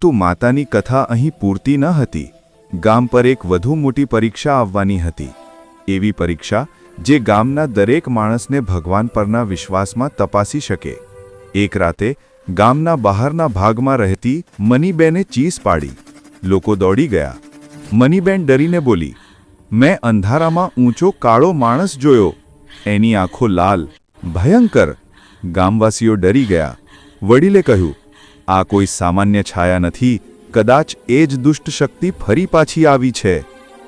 પરંતુ માતાની કથા અહીં પૂરતી ન હતી. ગામ પર એક વધુ મોટી પરીક્ષા આવવાની હતી. એવી પરીક્ષા જે ગામના દરેક માણસને ભગવાન પરના વિશ્વાસમાં તપાસી શકે. એક રાતે ગામના બહારના ભાગમાં રહેતી મનીબેને ચીસ પાડી. લોકો દોડી ગયા. મનીબેન ડરીને બોલી, મેં અંધારામાં ઊંચો કાળો માણસ જોયો. એની આંખો લાલ, ભયંકર. ગામવાસીઓ ડરી ગયા. વડીલે કહ્યું આ કોઈ સામાન્ય છાયા નથી, કદાચ એ જ દુષ્ટ શક્તિ ફરી પાછી આવી છે.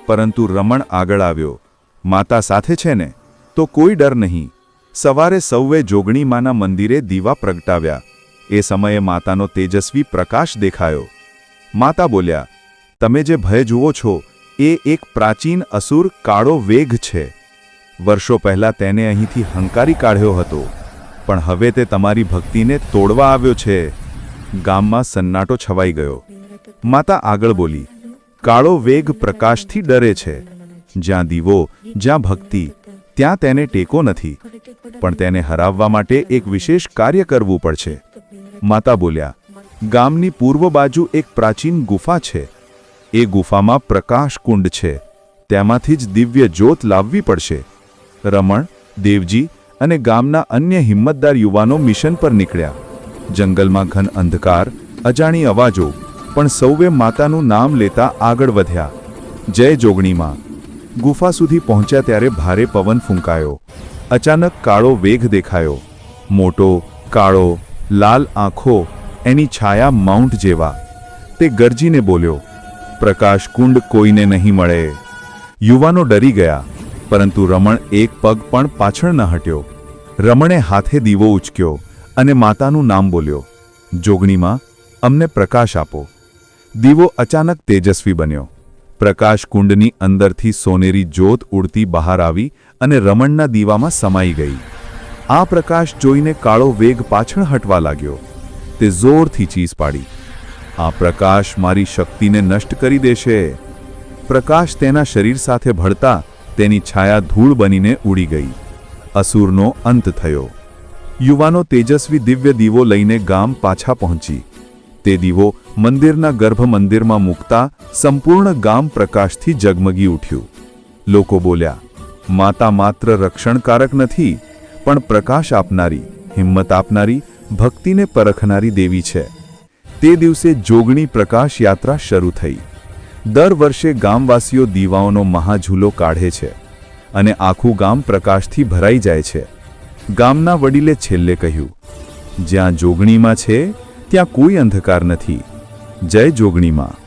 પરંતુ રમણ આગળ આવ્યો. માતા સાથે છે ને? તો કોઈ ડર નહીં. સવારે સૌએ જોગણીમાના મંદિરે દીવા પ્રગટાવ્યા. એ સમયે માતાનો તેજસ્વી પ્રકાશ દેખાયો. માતા બોલ્યા, તમે જે ભય જુઓ છો, એ એક પ્રાચીન અસુર કાળો વેગ છે. વર્ષો પહેલાં તેને અહીંથી હંકારી કાઢ્યો હતો. પણ હવે તે તમારી ભક્તિને તોડવા આવ્યો છે. ગામમાં સન્નાટો છવાઈ ગયો. માતા આગળ બોલી, કાળો વેગ પ્રકાશથી ડરે છે. જ્યાં દીવો, જ્યાં ભક્તિ, ત્યાં તેને ટેકો નથી. પણ તેને હરાવવા માટે એક વિશેષ કાર્ય કરવું પડશે. માતા બોલ્યા, ગામની પૂર્વ બાજુ એક પ્રાચીન ગુફા છે. એ ગુફામાં પ્રકાશ કુંડ છે. તેમાંથી જ દિવ્ય જ્યોત લાવવી પડશે. રમણ, દેવજી અને ગામના અન્ય હિંમતદાર યુવાનો મિશન પર નીકળ્યા. જંગલમાં ઘન અંધકાર, અજાણી અવાજો, પણ સૌએ માતાનું નામ લેતા આગળ વધ્યા. જય જોગણીમાં. ગુફા સુધી પહોંચ્યા ત્યારે ભારે પવન ફૂંકાયો. અચાનક કાળો વેગ દેખાયો. મોટો, કાળો, લાલ આંખો એની છાયા માઉન્ટ જેવા. તે ગરજીને બોલ્યો, પ્રકાશ કુંડ કોઈને નહીં મળે. યુવાનો ડરી ગયા, પરંતુ રમણ એક પગ પણ પાછળ ન હટ્યો. રમણે હાથે દીવો ઉચક્યો. અને માતાનું નામ બોલ્યો, જોગણીમાં, અમને પ્રકાશ આપો. દીવો અચાનક તેજસ્વી બન્યો. પ્રકાશ કુંડની અંદરથી સોનેરી જ્યોત ઉડતી બહાર આવી અને રમણના દીવામાં સમાઈ ગઈ. આ પ્રકાશ જોઈને કાળો વેગ પાછળ હટવા લાગ્યો. તે જોરથી ચીસ પાડી. આ પ્રકાશ મારી શક્તિને નષ્ટ કરી દેશે. પ્રકાશ તેના શરીર સાથે ભળતા તેની છાયા ધૂળ બનીને ઉડી ગઈ. અસુરનો અંત થયો. યુવાનો તેજસ્વી દિવ્ય દીવો લઈને ગામ પાછા પહોંચી. તે દીવો મંદિરના ગર્ભ મંદિરમાં મૂકતા સંપૂર્ણ ગામ પ્રકાશથી જગમગી ઉઠ્યું. લોકો બોલ્યા, માતા માત્ર રક્ષણકારક નથી, પણ પ્રકાશ આપનારી, હિંમત આપનારી, ભક્તિને પરખનારી દેવી છે. તે દિવસે જોગણી પ્રકાશ યાત્રા શરૂ થઈ. દર વર્ષે ગામવાસીઓ દીવાઓનો મહાઝૂલો કાઢે છે અને આખું ગામ પ્રકાશથી ભરાઈ જાય છે. ગામના વડીલે છેલ્લે કહ્યું જ્યાં જોગણીમાં છે ત્યાં કોઈ અંધકાર નથી. જય જોગણીમાં.